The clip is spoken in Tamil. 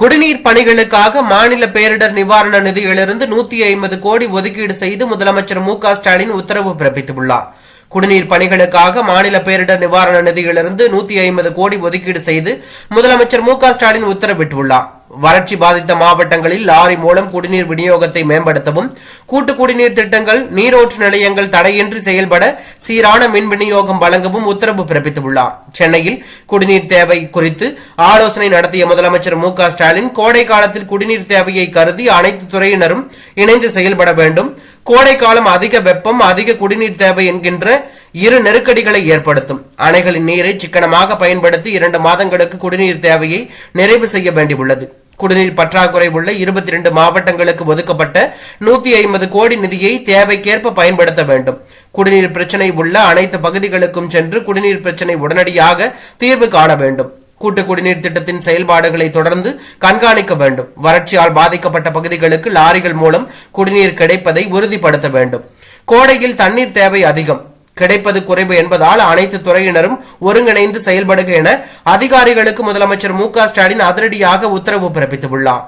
குடிநீர் பணிகளுக்காக மாநில பேரிடர் நிவாரண நிதியிலிருந்து நூத்தி ஐம்பது கோடி ஒதுக்கீடு செய்து முதலமைச்சர் மு க ஸ்டாலின் உத்தரவு பிறப்பித்துள்ளார். குடிநீர் பணிகளுக்காக மாநில பேரிடர் நிவாரண நிதியிலிருந்து நூத்தி ஐம்பது கோடி ஒதுக்கீடு செய்து முதலமைச்சர் மு க ஸ்டாலின் உத்தரவிட்டுள்ளார். வறட்சி பாதித்த மாவட்டங்களில் லாரி மூலம் குடிநீர் விநியோகத்தை மேம்படுத்தவும் கூட்டு குடிநீர் திட்டங்கள் நீரோற்று நிலையங்கள் தடையின்றி செயல்பட சீரான மின் விநியோகம் வழங்கவும் உத்தரவு பிறப்பித்துள்ளார். சென்னையில் குடிநீர் தேவை குறித்து ஆலோசனை நடத்திய முதலமைச்சர் மு க ஸ்டாலின் கோடை காலத்தில் குடிநீர் தேவையை கருதி அனைத்து துறையினரும் இணைந்து செயல்பட வேண்டும். கோடை காலம் அதிக வெப்பம் அதிக குடிநீர் தேவை என்கின்ற இரு நெருக்கடிகளை ஏற்படுத்தும். அணைகளின் நீரை சிக்கனமாக பயன்படுத்தி இரண்டு மாதங்களுக்கு குடிநீர் தேவையை நிறைவு செய்ய வேண்டியுள்ளது. குடிநீர் பற்றாக்குறை உள்ள இருபத்தி ரெண்டு மாவட்டங்களுக்கு ஒதுக்கப்பட்ட நூத்தி ஐம்பது கோடி நிதியை தேவைக்கேற்ப பயன்படுத்த வேண்டும். குடிநீர் பிரச்சனை உள்ள அனைத்து பகுதிகளுக்கும் சென்று குடிநீர் பிரச்சனை உடனடியாக தீர்வு காண வேண்டும். கூட்டு குடிநீர் திட்டத்தின் செயல்பாடுகளை தொடர்ந்து கண்காணிக்க வேண்டும். வறட்சியால் பாதிக்கப்பட்ட பகுதிகளுக்கு லாரிகள் மூலம் குடிநீர் கிடைப்பதை உறுதிப்படுத்த வேண்டும். கோடையில் தண்ணீர் தேவை அதிகம். கிடைப்பது குறைவு என்பதால் அனைத்து துறையினரும் ஒருங்கிணைந்து செயல்படுக என அதிகாரிகளுக்கு முதலமைச்சர் மு க ஸ்டாலின் அதிரடியாக உத்தரவு பிறப்பித்துள்ளார்.